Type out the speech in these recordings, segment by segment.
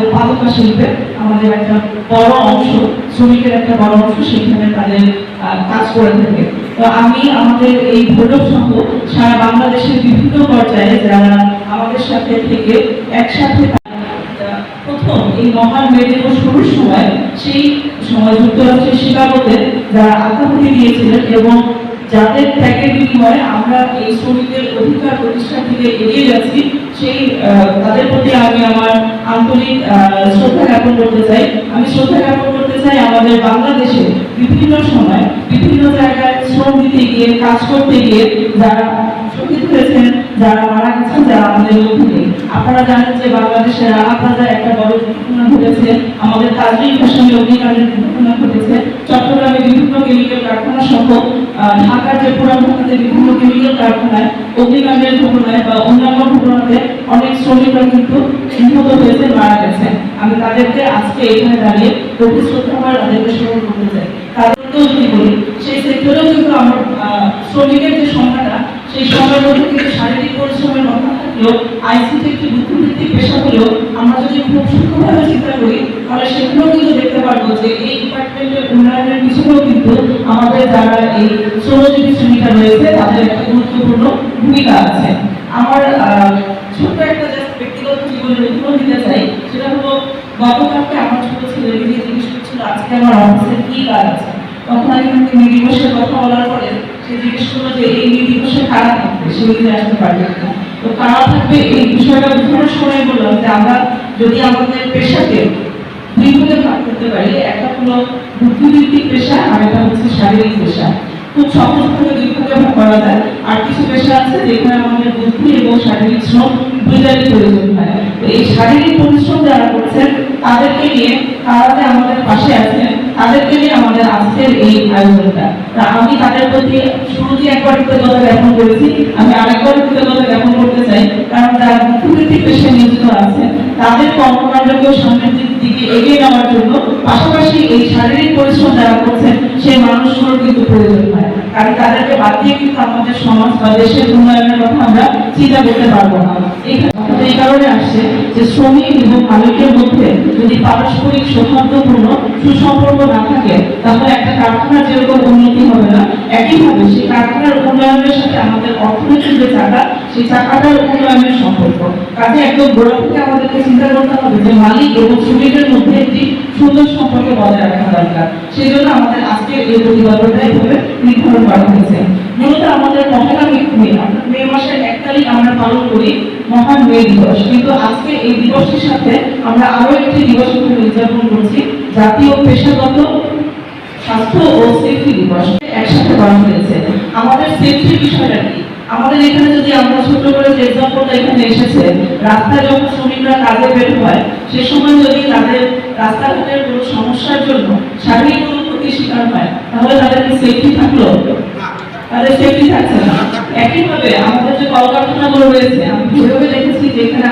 আমাদের পাদুকা শিল্পে আমাদের একটা বড় অংশ, শ্রমিকের একটা বড় অংশ সেখানে তাদের কাজ করে থাকে। তো আমি আমাদের এই ভৈরব সহ সারা বাংলাদেশের বিভিন্ন পর্যায়ে যারা আমাদের সাথে থেকে একসাথে প্রথম এই মহান মে শুরুর সময়, সেই সময় যুক্তরাষ্ট্রের শিকাগোতে যারা আত্মাহুতি দিয়েছিলেন এবং যাদের ত্যাগের বিনিময়ে আমরা এই শ্রমিকদের অধিকার প্রতিষ্ঠা থেকে এগিয়ে যাচ্ছি, সেই তাদের প্রতি আমি আমার আন্তরিক শ্রদ্ধা জ্ঞাপন করতে চাই। আমি শ্রদ্ধা জ্ঞাপন করতে চাই আমাদের বাংলাদেশে বিভিন্ন সময় বিভিন্ন জায়গায় শ্রম দিতে গিয়ে, কাজ করতে গিয়ে যারা শহীদ হয়েছেন, যারা মারা গেছেন, যারা আমাদের মধ্যে আপনারা জানেন যে বাংলাদেশের রানা প্লাজায় একটা বড় দুর্ঘটনা ঘটেছে। আমাদের তাজরিক ফ্যাশনে অগ্নিকাণ্ডের দুর্ঘটনা ঘটেছে। চট্টগ্রামে বিভিন্ন কেমিক্যাল কারখানা সহ ঢাকার যে পুরান ঢাকাতে বিভিন্ন কারখানায় অগ্নিকাণ্ডের ঘটনায় বা অন্যান্য ঘটনাতে অনেক শ্রমিকরা কিন্তু নিহত হয়েছে, মারা গেছে। আমি তাদেরকে আজকে এখানে দাঁড়িয়ে গভীর শ্রদ্ধা করে তাদেরকে স্মরণ করতে চাই। তাদেরকেও যদি বলি, সেই সেক্টরেও কিন্তু আমার শ্রমিকের যে সংখ্যাটা সেই সময়ের মধ্যে কিন্তু শারীরিক পরিশ্রমের কথা থাকলেও আইসিটি একটি বুদ্ধিভিত্তিক পেশা হলেও আমরা যদি খুব সূক্ষ্মভাবে চিন্তা করি, তাহলে সেগুলো কিন্তু দেখতে পারব যে এই ডিপার্টমেন্টের উন্নয়নের পিছনেও কিন্তু আমাদের যারা এই শ্রমজীবী শ্রেণীটা রয়েছে, তাদের একটা গুরুত্বপূর্ণ ভূমিকা আছে। আমার ছোট্ট একটা ব্যক্তিগত জীবনের উদাহরণ দিতে চাই, সেটা হলো গতকালকে আমার ছোট ছেলে নিজে জিজ্ঞেস করছিল, আজকে আমার অফিসে কি কাজ আছে? তখন আমি তাকে মে দিবসের কথা বলার পরে সে জিজ্ঞেস করল যে, এই মে দিবসে কারা থাকবে? সে আসতে পারবে না। তো কারা থাকবে এই বিষয়টা বোঝানোর সময় বললাম যে আমরা যদি আমাদের পেশাকে দুই ভাগে করতে পারি, একটা হলো বুদ্ধিভিত্তিক পেশা আর একটা হচ্ছে শারীরিক পেশা। খুব সহজভাবে দুই ভাগে করা যায়। আর কিছু পেশা আছে যেখানে আমাদের বুদ্ধি এবং শারীরিক শ্রম দুইটারই প্রয়োজন হয়। তো এই শারীরিক পরিশ্রম যারা করছেন, তাদেরকে নিয়ে, তারা যে আমাদের পাশে আছেন, তাদেরকে নিয়ে আমি তাদের প্রতি শুরুতেই একবার কৃতজ্ঞতা জ্ঞাপন করেছি, আমি আরেকবার কৃতজ্ঞতা জ্ঞাপন করতে চাই, কারণ যারা বুদ্ধিভিত্তিক পেশায় নিয়োজিত আছেন তাদের কর্মকাণ্ডকেও সামনের দিকে এগিয়ে নেওয়ার জন্য পাশাপাশি এই শারীরিক পরিশ্রম যারা করছেন, সেই মানুষগুলোর কিন্তু প্রয়োজন হয়। কারণ তাদেরকে বাদ দিয়ে কিন্তু আমাদের সমাজ বা দেশের উন্নয়নের কথা আমরা চিন্তা করতে পারব না। কথাটা এই কারণে আসছে যে শ্রমিক এবং মালিকের মধ্যে যদি পারস্পরিক সৌহার্দ্যপূর্ণ সুসম্পর্ক না থাকে, তাহলে একটা কারখানার যেরকম উন্নতি হবে না, একইভাবে সেই কারখানার উন্নয়নের সাথে আমাদের অর্থনীতির যে চাকা, সেই চাকাটার উন্নয়নের সম্পর্ক। কাজে একদম গোড়া থেকে আমাদেরকে চিন্তা করতে হবে যে মালিক এবং শ্রমিকের মধ্যে একটি সুন্দর সম্পর্ক বজায় রাখা দরকার। সেই জন্য আমাদের আজকে এই প্রতিবদ্ধতা এভাবে নির্ধারণ করা হয়েছে। মূলত আমাদের মহান মে মে মাসের এক তারিখ আমরা পালন করি মহান মে দিবস। কিন্তু আজকে এই দিবসের সাথে আমরা আরও একটি দিবস উদযাপন করছি, জাতীয় পেশাগত স্বাস্থ্য ও সেফটি দিবস। একসাথে করা হয়েছে। আমাদের সেফটির বিষয়টা কি? আমাদের এখানে যদি আমরা ছোট করে যে এক্সাম্পলটা এখানে এসেছে, রাস্তায় যখন শ্রমিকরা কাজে বের হয়, সে সময় যদি তাদের রাস্তাঘাটের কোনো সমস্যার জন্য শারীরিক কোনো ক্ষতির শিকার হয়, তাহলে তাদের কি সেফটি থাকল? তাদের সেফটি থাকছে না। একইভাবে আমাদের যে কলকারখানাগুলো রয়েছে, আমি ঘুরে দেখেছি যে এখানে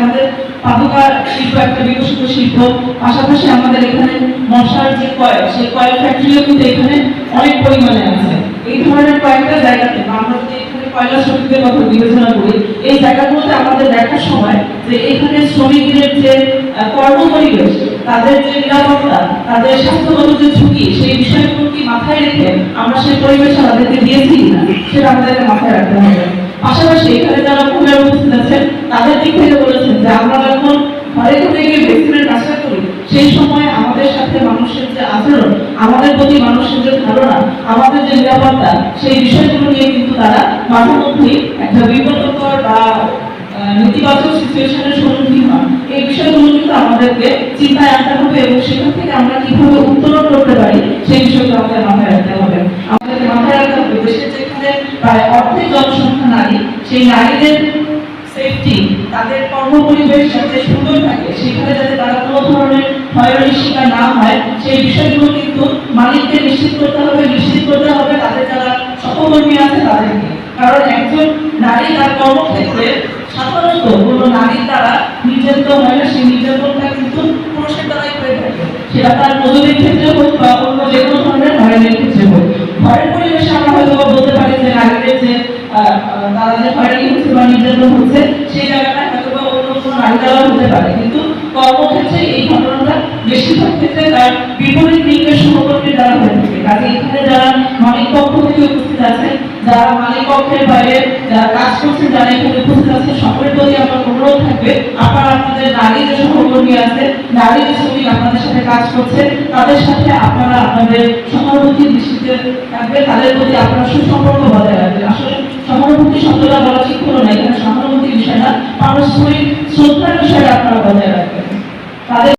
আমাদের পাদুকা শিল্প একটা বিকশিত শিল্প। পাশাপাশি আমাদের এখানে মশার যে কয়েল সেই কয়েল ফ্যাক্টরিও কিন্তু এখানে অনেক পরিমাণে আছে। এই ধরনের কয়েকটা জায়গাতে আমরা যদি এখানে কয়লা শ্রমিকদের কথা বিবেচনা করি এই জায়গাগুলোতে আমাদের দেখার সময় যে এখানে শ্রমিকদের যে আহ, কর্মপরিবেশ তাদের যে নিরাপত্তা তাদের স্বাস্থ্যগত যে ঝুঁকি সেই বিষয়গুলো কি মাথায় রেখে আমরা সেই পরিবেশ তাদেরকে দিয়েছি কিনা সেটা আমাদেরকে মাথায় রাখতে হবে। পাশাপাশি এখানে যারা মহিলা উপস্থিত আছেন তাদের দিক থেকে বলেছেন যে আমরা যখন ঘরে ঘরে গিয়ে ভ্যাকসিনের কাজটা করি সেই সময় আমাদের সাথে মানুষের যে আচরণ আমাদের প্রতি মানুষের যে ধারণা আমাদের যে নিরাপত্তা, সেই বিষয়গুলো নিয়ে কিন্তু তারা মাঝে মধ্যেই একটা বিব্রতকর বা নেতিবাচক সিচুয়েশনের সম্মুখীন হন। এই বিষয়গুলো কিন্তু আমাদেরকে চিন্তায় আনতে হবে এবং সেখান থেকে আমরা কীভাবে উত্তরণ করতে পারি, সেই বিষয়গুলো আমাদের মাথায় রাখতে হবে। আমাদেরকে মাথায় রাখতে হবে, দেশের যেখানে প্রায় অর্ধেক জনসংখ্যা নারী, সেই নারীদের সেফটি তাদের কর্মপরিবেশ যাতে সুন্দর থাকে, সেখানে যাতে তারা কোনো ধরনের হয়রানির শিকার না হয়, সেই বিষয়গুলো সহকর্মী আছে তাদেরকে। কারণ একজন নারী তার কর্মক্ষেত্রে সাধারণত কোনো নারীর দ্বারা নির্যাতিত হয় না সেই নির্যাতনটা কিন্তু পুরুষের দ্বারাই হয়ে থাকে। সেটা তার মজুরির ক্ষেত্রে হোক বা অন্য যে কোনো ধরনের হয়রানির ক্ষেত্রে হোক। ঘরের পরিবেশে আমরা হয়তো বলতে পারি যে নারীদের যে তারা যে হয়রানি হচ্ছে বা নির্যাতন হচ্ছে, সেই জায়গাটা হয়তো বা অন্য কোনো নারী দ্বারা হতে পারে। কিন্তু কর্মক্ষেত্রে এই ঘটনা বেশিরভাগ ক্ষেত্রে তার বিপরীত লিঙ্গের সহকর্মী দ্বারা হয়ে থাকে। কাজে এখানে যারা মালিক পক্ষ থেকে আছেন। যারা মালিক পক্ষের বাইরে, যারা কাজ করছেন, যারা এখানে উপস্থিত আছেন, সকলের প্রতি আমার অনুরোধ থাকবে। আপনারা আপনাদের নারী সহকর্মী আছে, নারী যে আপনাদের সাথে কাজ করছে, তাদের সাথে আপনারা আপনাদের সহানুভূতি দৃষ্টিতে থাকবে। তাদের প্রতি আপনারা সুসম্পর্ক বজায় রাখবেন। আসলে সহানুভূতি শব্দটা বলা ঠিক হলো না, এখানে সহানুভূতি বিষয় না পারস্পরিক শ্রদ্ধার বিষয়টা আপনারা বজায় রাখবেন। তাদের